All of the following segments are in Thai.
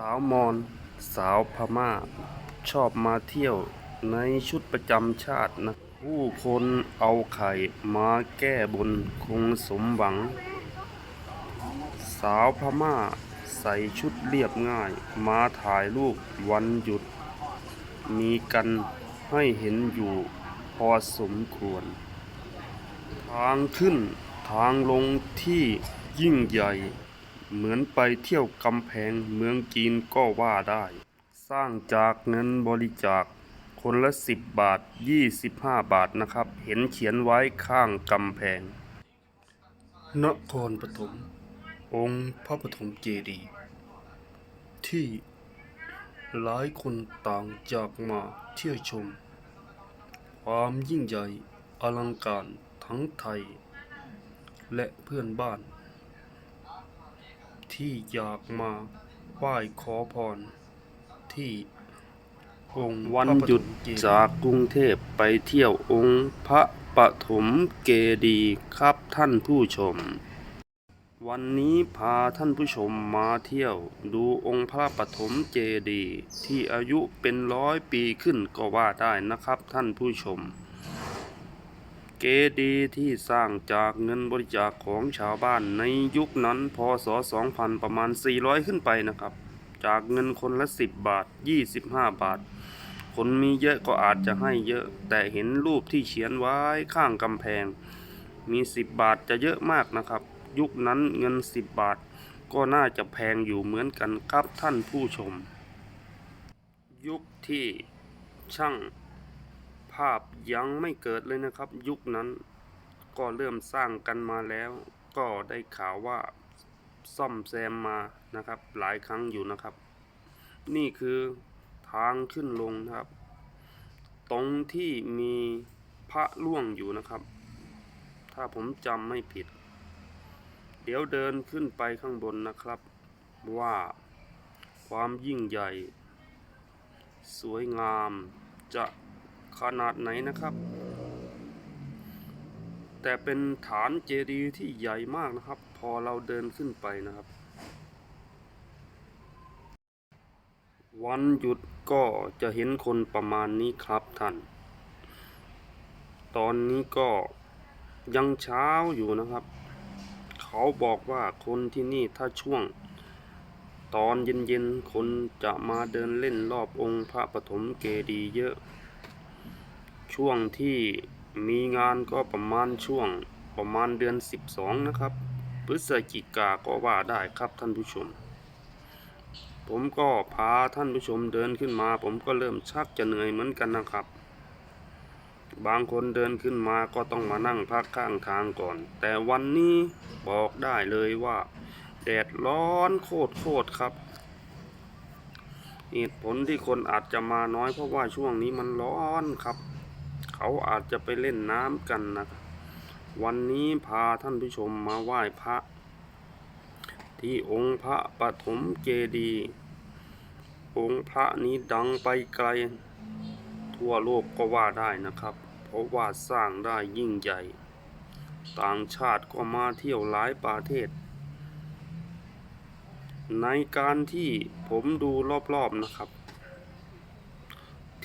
สาวมอญสาวพม่า ชอบมาเที่ยวในชุดประจำชาตินะ ผู้คนเอาไข่มาแก้บนคงสมหวัง สาวพม่าใส่ชุดเรียบง่าย มาถ่ายรูปวันหยุด มีกันให้เห็นอยู่พอสมควร ทางขึ้นทางลงที่ยิ่งใหญ่ เหมือนไปเที่ยวกำแพงเมืองจีนก็ว่าได้ สร้างจากเงินบริจาคคนละ 10 บาท 25 บาทนะครับ เห็นเขียนไว้ข้างกำแพง นครปฐม องค์พระปฐมเจดีย์ที่หลายคนต่างจากมาเที่ยวชม ความยิ่งใหญ่อลังการทั้งไทย และเพื่อนบ้าน ที่อยากมาไหว้ขอพร ที่องค์วันหยุดจากกรุงเทพไปเที่ยวองค์พระปฐมเกดีครับท่านผู้ชม วันนี้พาท่านผู้ชมมาเที่ยวดูองค์พระปฐมเจดีที่อายุเป็นร้อยปีขึ้นก็ว่าได้นะครับท่านผู้ชม เกดีที่สร้างจากเงินบริจาคของชาวบ้านในยุคนั้นพศ 2000 ประมาณ 400 ขึ้นไปนะครับ จากเงินคนละ 10 บาท 25 บาท คนมีเยอะก็อาจจะให้เยอะ แต่เห็นรูปที่เขียนไว้ข้างกำแพง มี 10 บาทจะเยอะมากนะครับ ยุคนั้นเงิน 10 บาท ก็น่าจะแพงอยู่เหมือนกันครับท่านผู้ชม ยุคที่ช่าง ภาพยังไม่เกิดเลยนะครับ ยุคนั้นก็เริ่มสร้างกันมาแล้ว ก็ได้ข่าวว่าซ่อมแซมมานะครับ หลายครั้งอยู่นะครับ นี่คือทางขึ้นลงนะครับ ตรงที่มีพระล่วงอยู่นะครับ ถ้าผมจำไม่ผิด เดี๋ยวเดินขึ้นไปข้างบนนะครับ ว่าความยิ่งใหญ่ สวยงามจะ ขนาดไหนนะครับ แต่เป็นฐานเจดีย์ที่ใหญ่มากนะครับ พอเราเดินขึ้นไปนะครับ วันหยุดก็จะเห็นคนประมาณนี้ครับท่าน ตอนนี้ก็ยังเช้าอยู่นะครับ เขาบอกว่าคนที่นี่ถ้าช่วงตอนเย็นๆ คนจะมาเดินเล่นรอบองค์พระปฐมเจดีย์เยอะ ช่วงที่มีงานก็ประมาณช่วงประมาณเดือน 12 นะครับ พฤศจิกาก็ว่าได้ครับท่านผู้ชม ผมก็พาท่านผู้ชมเดินขึ้นมา ผมก็เริ่มชักจะเหนื่อยเหมือนกันนะครับ บางคนเดินขึ้นมาก็ต้องมานั่งพักข้างทางก่อน แต่วันนี้บอกได้เลยว่าแดดร้อนโคตรโคตรครับเหตุผลที่คนอาจจะมาน้อยเพราะว่าช่วงนี้มันร้อนครับ เขาอาจจะไปเล่นน้ำกันนะครับวันนี้พาท่านผู้ชมมาไหว้พระ ที่องค์พระปฐมเจดีย์องค์พระนี้ดังไปไกล ทั่วโลกก็ว่าได้นะครับ เพราะว่าสร้างได้ยิ่งใหญ่ ต่างชาติก็มาเที่ยวหลายประเทศ ในการที่ผมดูรอบๆนะครับ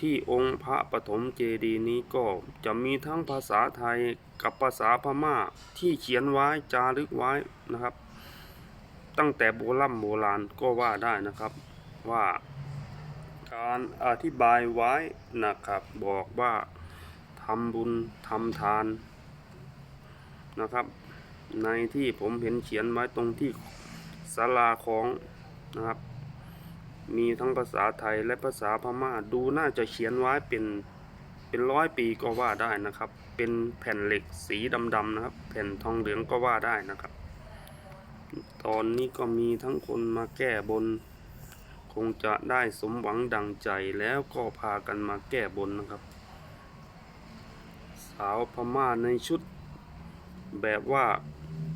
ที่องค์พระปฐมเจดีย์นี้ก็จะมีทั้งภาษาไทยกับภาษาพม่าที่เขียนไว้จารึกไว้นะครับ ตั้งแต่โบราณโบราณก็ว่าได้นะครับว่าการอธิบายไว้นะครับบอกว่าทำบุญทำทานนะครับ ในที่ผมเห็นเขียนไว้ตรงที่ศาลาของนะครับ มีทั้งภาษาไทยและภาษาพม่าดูน่าจะเขียนไว้เป็นเป็นร้อยปีก็ว่าได้นะครับ เป็นแผ่นเหล็กสีดำๆนะครับ แผ่นทองเหลืองก็ว่าได้นะครับ ตอนนี้ก็มีทั้งคนมาแก้บน คงจะได้สมหวังดังใจแล้วก็พากันมาแก้บนนะครับ สาวพม่าในชุด แบบว่า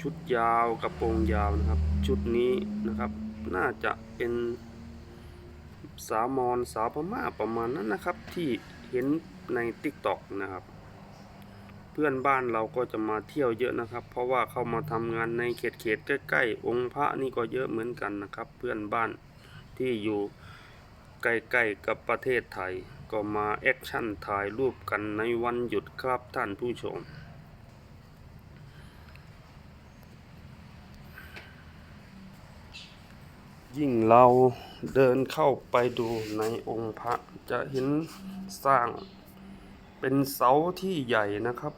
ชุดยาวกระโปรงยาวนะครับ ชุดนี้นะครับ น่าจะเป็น สาวมอญสาวพม่าประมาณนั้นนะครับ ที่เห็นในติ๊กต็อกนะครับ เพื่อนบ้านเราก็จะมาเที่ยวเยอะนะครับ เพราะว่าเข้ามาทำงานในเขตเขตๆใกล้ๆ องค์พระนี่ก็เยอะเหมือนกันนะครับ เพื่อนบ้านที่อยู่ใกล้ๆกับประเทศไทย ก็มาแอคชั่นถ่ายรูปกันในวันหยุดครับท่านผู้ชม ยิ่งเราเดินเข้าไปดูในองค์พระจะเห็นสร้างเป็นเสาที่ใหญ่นะครับ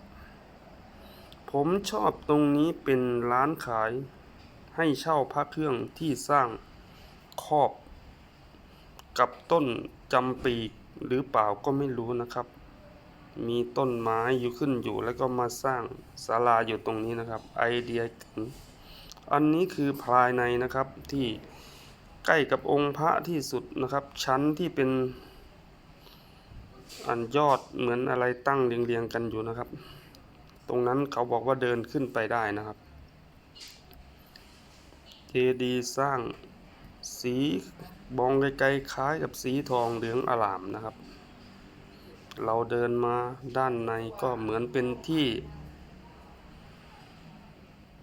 ผมชอบตรงนี้เป็นร้านขายให้เช่าพระเครื่องที่สร้างครอบกับต้นจำปีหรือเปล่าก็ไม่รู้นะครับ มีต้นไม้อยู่ขึ้นอยู่แล้วก็มาสร้างศาลาอยู่ตรงนี้นะครับ ไอเดียเจ๋งอันนี้คือภายในนะครับที่ ใกล้กับองค์พระที่สุดนะครับ ชั้นที่เป็นอันยอดเหมือนอะไรตั้งเรียงๆกันอยู่นะครับ ตรงนั้นเขาบอกว่าเดินขึ้นไปได้นะครับเจดีสร้างสีบองไกลๆคล้ายกับสีทองเหลืองอลามนะครับ เราเดินมาด้านในก็เหมือนเป็นที่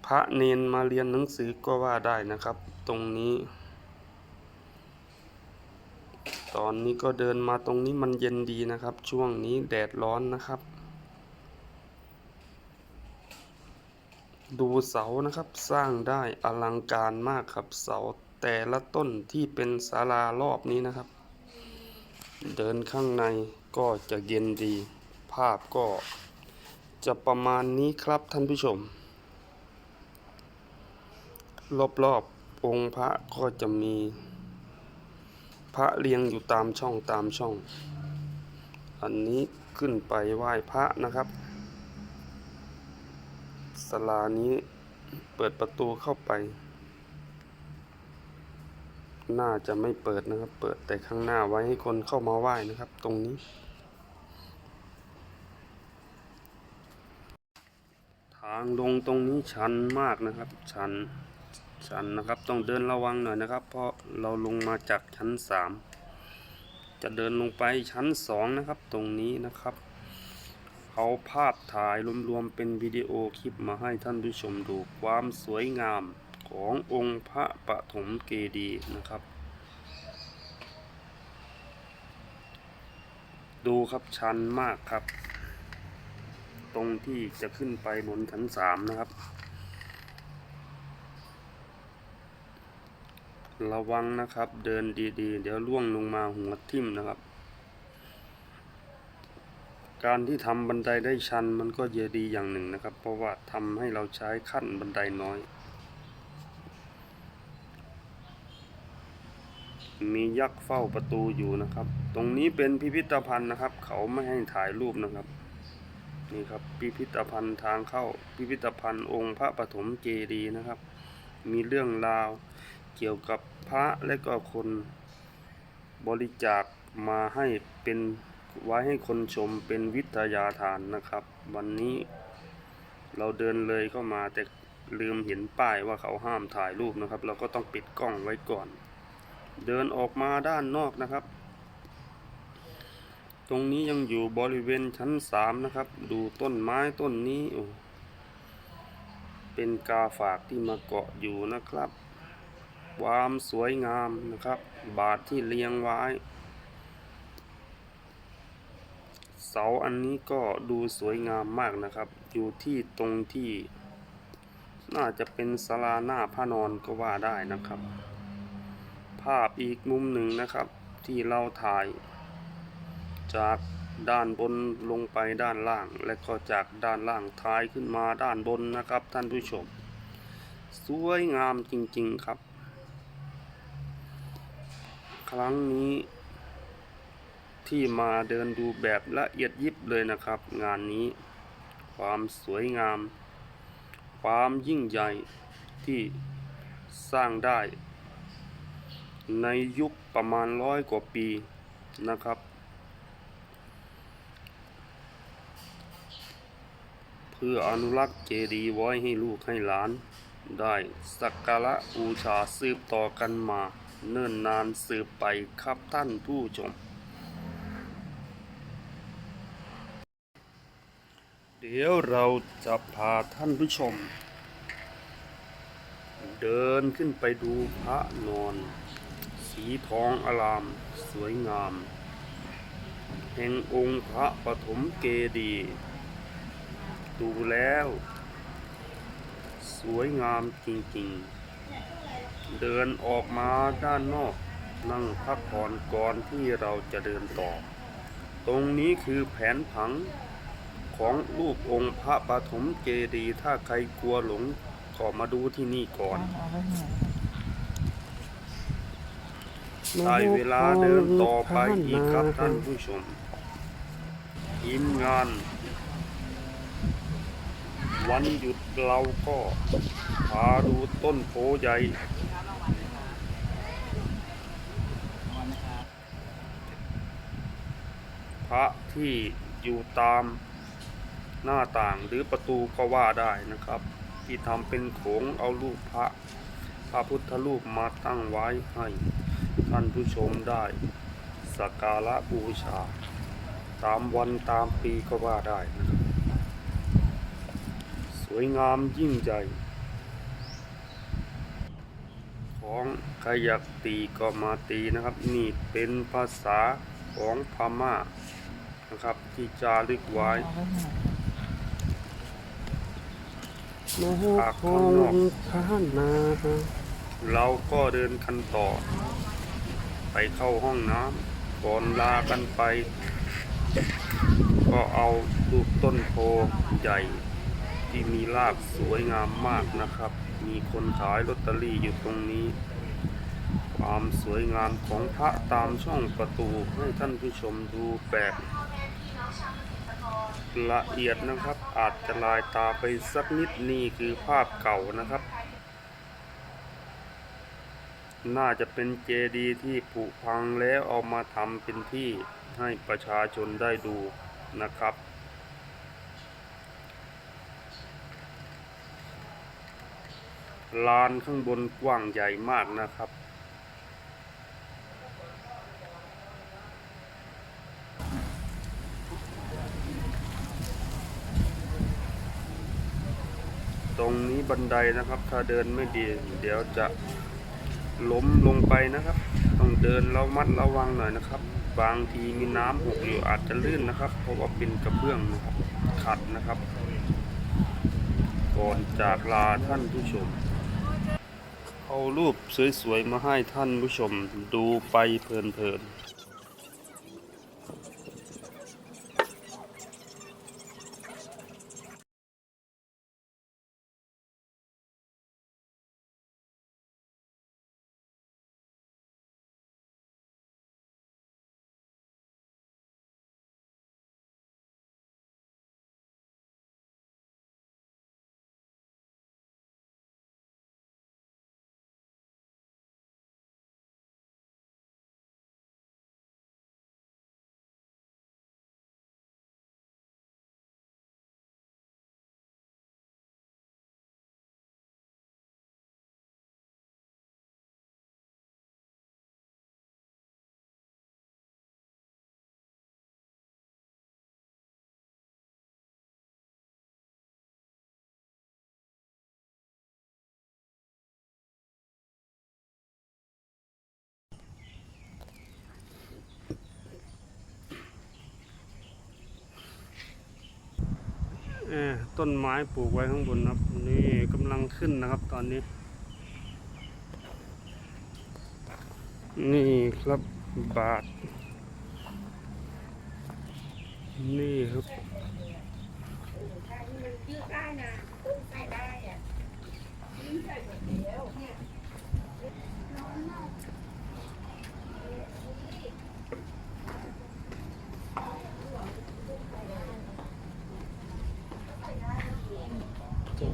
พระเนนมาเรียนหนังสือก็ว่าได้นะครับ ตรงนี้ ตอนนี้ก็เดินมาตรงนี้มันเย็นดีนะครับ ช่วงนี้แดดร้อนนะครับ ดูเสานะครับสร้างได้อลังการมากครับเสาแต่ละต้นที่เป็นศาลารอบนี้นะครับ เดินข้างในก็จะเย็นดี ภาพก็จะประมาณนี้ครับท่านผู้ชม รอบๆองค์พระก็จะมี พระเรียงอยู่ตามช่องตามช่อง อันนี้ขึ้นไปไหว้พระนะครับศาลานี้เปิดประตูเข้าไป น่าจะไม่เปิดนะครับ เปิดแต่ข้างหน้าไว้ให้คนเข้ามาไหว้นะครับ ตรงนี้ ทางลงตรงนี้ชันมากนะครับ ชัน ชันนะครับ ต้องเดินระวังหน่อยนะครับ เพราะเราลงมาจากชั้นสามจะเดินลงไปชั้นสองนะครับ ตรงนี้นะครับ เอาภาพถ่ายรวมๆเป็นวิดีโอคลิปมาให้ท่านผู้ชมดูความสวยงามขององค์พระปฐมเกดีนะครับ ดูครับชันมากครับ ตรงที่จะขึ้นไปบนชั้นสามนะครับ ระวังนะครับ เดินดีๆ เดี๋ยวล่วงลงมาหัวทิ่มนะครับ การที่ทำบันไดได้ชันมันก็เยดีอย่างหนึ่งนะครับ เพราะว่าทำให้เราใช้ขั้นบันไดน้อย มียักษ์เฝ้าประตูอยู่นะครับ ตรงนี้เป็นพิพิธภัณฑ์นะครับ เขาไม่ให้ถ่ายรูปนะครับนี่ครับพิพิธภัณฑ์ทางเข้าพิพิธภัณฑ์องค์พระปฐมเจดีย์นะครับ มีเรื่องราว เกี่ยวกับพระและก็คนบริจาคมาให้เป็นไว้ให้คนชมเป็นวิทยาทานนะครับ วันนี้เราเดินเลยเข้ามาแต่ลืมเห็นป้ายว่าเขาห้ามถ่ายรูปนะครับ เราก็ต้องปิดกล้องไว้ก่อน เดินออกมาด้านนอกนะครับ ตรงนี้ยังอยู่บริเวณชั้นสามนะครับ ดูต้นไม้ต้นนี้เป็นกาฝากที่มาเกาะอยู่นะครับ ความสวยงามนะครับ บาทที่เรียงไว้ เสาอันนี้ก็ดูสวยงามมากนะครับ อยู่ที่ตรงที่ น่าจะเป็นศาลาหน้าพระนอนก็ว่าได้นะครับ ภาพอีกมุมหนึ่งนะครับ ที่เราถ่าย จากด้านบนลงไปด้านล่าง และก็จากด้านล่างท้ายขึ้นมาด้านบนนะครับท่านผู้ชม สวยงามจริง ๆ ครับ ครั้งนี้ ที่มาเดินดูแบบละเอียดยิบเลยนะครับ งานนี้ ความสวยงาม ความยิ่งใหญ่ที่สร้างได้ ในยุคประมาณร้อยกว่าปีนะครับ เพื่ออนุรักษ์เจดีย์ไว้ให้ลูกให้หลานได้สักการะบูชาสืบต่อกันมา เนิ่นนานสืบไปครับท่านผู้ชม เดี๋ยวเราจะพาท่านผู้ชม เดินขึ้นไปดูพระนอน สีทองอลาม สวยงาม แห่งองค์พระปฐมเกดีดูแล้ว สวยงามจริงๆ เดินออกมาด้านนอก นั่งพักผ่อนก่อนที่เราจะเดินต่อ ตรงนี้คือแผนผังของรูปองค์พระปฐมเจดีย์ถ้าใครกลัวหลงก็มาดูที่นี่ก่อนได้เวลาเดินต่อไปอีกครับท่านผู้ชมทีมงาน วันหยุดเราก็พาดูต้นโพใหญ่ พระที่อยู่ตามหน้าต่างหรือประตูก็ว่าได้นะครับ ที่ทำเป็นโขงเอารูปพระพระพุทธรูปมาตั้งไว้ให้ท่านผู้ชมได้สักการะบูชา ตามวันตามปีก็ว่าได้นะครับสวยงามยิ่งใหญ่ของใครอยากตีก็มาตีนะครับ นี่เป็นภาษาของพม่า นะครับ ที่จารึกไว้มโหคงพระนาเราก็เดินกันต่อ ไปเข้าห้องน้ำก่อนลากันไป ก็เอารูปต้นโพใหญ่ที่มีรากสวยงามมากนะครับ มีคนขายลอตเตอรี่อยู่ตรงนี้ ความสวยงามของพระตามช่องประตูให้ท่านผู้ชมดูแบบ ละเอียดนะครับ อาจจะลายตาไปสักนิดนี่คือภาพเก่านะครับ น่าจะเป็นเจดีย์ที่ผุพังแล้วเอามาทำเป็นที่ให้ประชาชนได้ดูนะครับลานข้างบนกว้างใหญ่มากนะครับ ตรงนี้ บันไดนะครับ ถ้าเดินไม่ดี เดี๋ยวจะล้มลงไปนะครับ ต้องเดินระมัดระวังหน่อยนะครับ บางทีมีน้ำหกอยู่อาจจะลื่นนะครับ เพราะว่าเป็นกระเบื้องนะครับขัดนะครับ ก่อนจากลาท่านผู้ชม เอารูปสวยๆมาให้ท่านผู้ชมดูไปเพลินๆ ต้นไม้ปลูกไว้ข้างบนครับ นี่กำลังขึ้นนะครับตอนนี้ นี่ครับบาท นี่ครับ จริง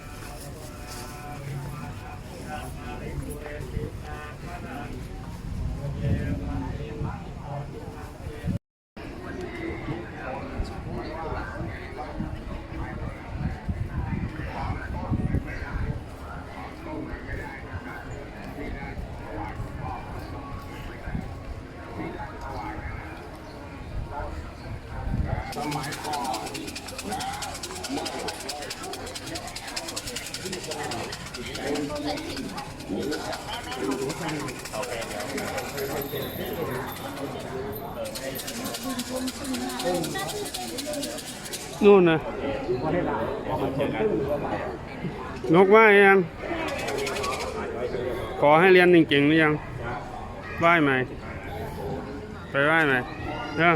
นู่นนะนกว่ายัง ขอให้เรียนเก่งๆหรือยังไหว้ไหม ไปไหว้ไหมเด้อ